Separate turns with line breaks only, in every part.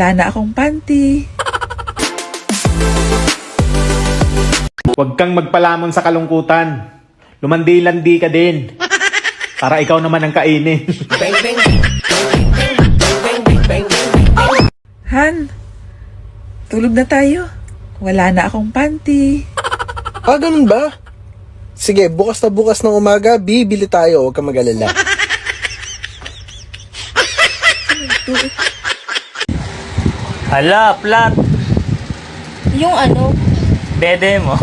Wala na akong panty.
Huwag kang magpalamon sa kalungkutan. Lumandi-landi ka din. Para ikaw naman ang kainin.
Han, tulog na tayo. Wala na akong panty.
Ah, ganun ba? Sige, bukas na bukas ng umaga, bibili tayo. Huwag kang mag-alala.
Hala, plat.
Yung ano,
Dede mo.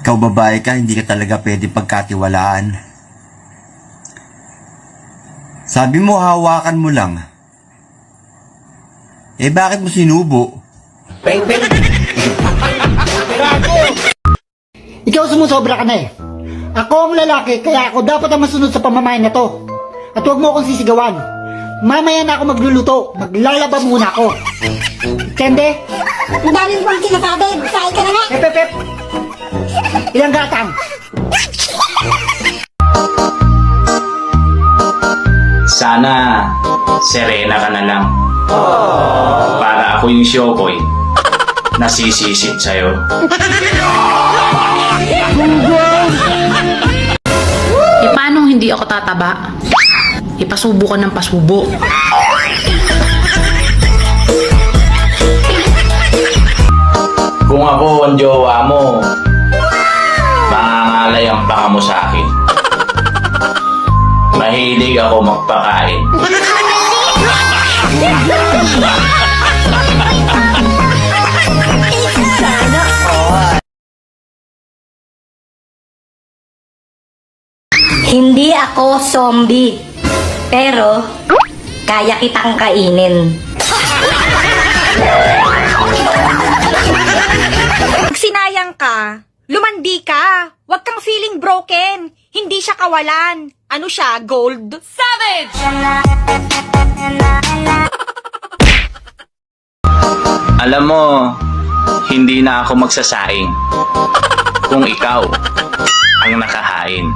Ikaw babae ka, hindi ka talaga pwede pagkatiwalaan. Sabi mo hawakan mo lang. Eh bakit mo sinubo?
Ikaw sumusobra ka na eh. Ako ang lalaki, kaya ako dapat ang masunod sa pamamahay na to. At huwag mo akong sisigawan. Mamaya na ako magluluto. Maglalaba muna ako. Kende?
ang dami mo pang sinasabi. Busahin ka na nga.
Pep, pep, pep. Ilang gatang?
Sana serena ka na lang. Para ako yung Shokoy nasisisid sa'yo.
E paano hindi ako tataba? Ipasubo ka ng pasubo.
Kung ako ang jowa mo, mangangalay ang paka mo sa akin. Mahilig ako magpakain.
Hindi ako zombie. Pero, kaya kitang kainin.
Pag sinayang ka, lumandi ka. Huwag kang feeling broken. Hindi siya kawalan. Ano siya, gold? Savage!
Alam mo, hindi na ako magsasaing kung ikaw ang nakahain.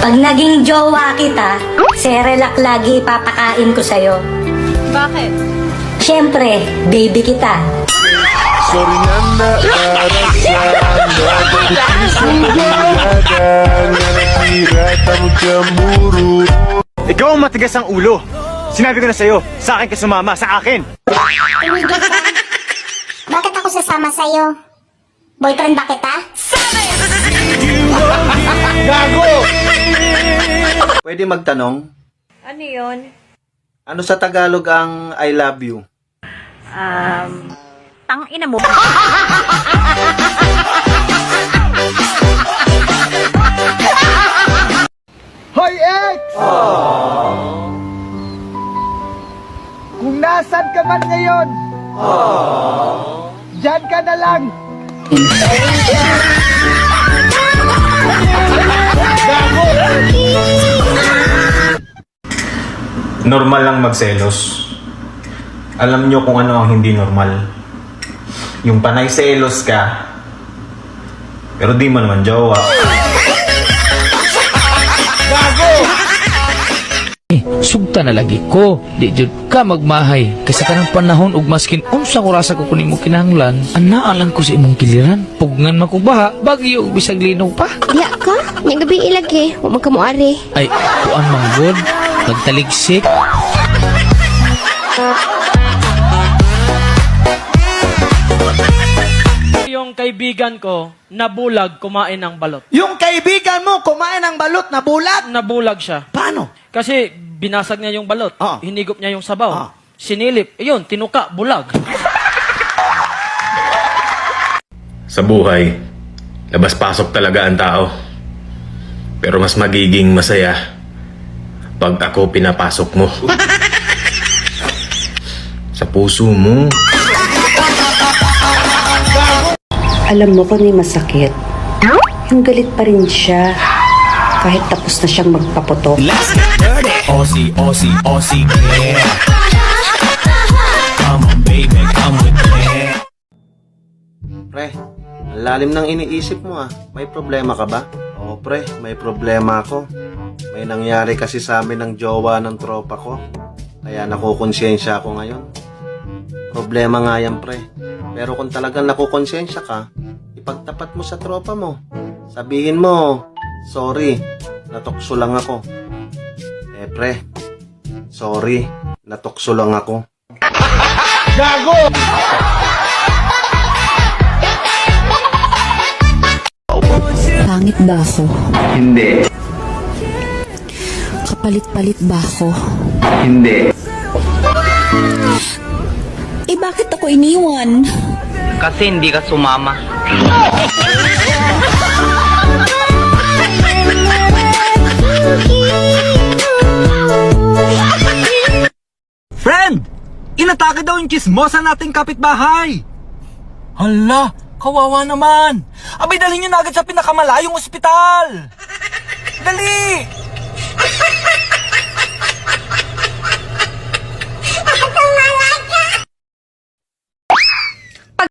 Pag naging jowa kita, serelak lagi ipapakain ko sa'yo.
Bakit?
Siyempre, baby kita.
Sorry na na, para sa
Ikaw ang matigas ang ulo. Sinabi ko na sa'yo, sa akin ka sumama, sa akin.
Ako sasama sa'yo? Boyfriend ba kita?
Pwede magtanong,
Ano yun?
ano sa Tagalog ang I love you?
Um, tang ina mo.
Hoy, ex! Kung nasan ka man ngayon, dyan ka na lang.
Normal lang magselos. Alam nyo kung ano ang hindi normal. Yung panay selos ka, pero di mo naman jowa.
Sugta na lagi ko. Di jud ka magmahay. Kasi kanang panahon ug maskin unsa ko rasa ko kunin mo kinahanglan, anaa lang ko sa imong kiliran. Pugngan man ko baha, bagyo ug bisag linog pa.
Diya ka? Yung gabi ilagi. Huwag magkamuari.
Ay, kuan mang good. Nagtaligsik.
Yung kaibigan ko, nabulag kumain ng balot.
Yung kaibigan mo kumain ng balot na bulag.
Nabulag siya.
Paano?
Kasi binasag niya yung balot.
Ah.
Hinigop niya yung sabaw.
Ah.
Sinilip. Ayun, tinuka, bulag.
Sa buhay, labas-pasok talaga ang tao. Pero mas magiging masaya pag ako pinapasok mo. Sa puso mo.
Alam mo kung may masakit. Yung galit pa rin siya. Kahit tapos na siyang magpaputok.
Aussie, Aussie, Aussie, yeah. Come on, baby, come with me.
Pre, ang lalim ng iniisip mo ah. May problema ka ba? Oo pre, may problema ako. May nangyari kasi sa amin ng jowa ng tropa ko. Kaya nakukonsensya ako ngayon. Problema nga yan pre. Pero kung talagang nakukonsensya ka, ipagtapat mo sa tropa mo. Sabihin mo, sorry, natukso lang ako. Eh pre, sorry, natukso lang ako.
Pangit ba ako?
Hindi.
Kapalit-palit ba ako?
Hindi.
Eh bakit ako iniwan?
Kasi hindi ka sumama.
daw yung chismosa nating kapitbahay! Hala! Kawawa naman! Abay, dalhin nyo na agad sa pinakamalayong ospital! Dali! Dali!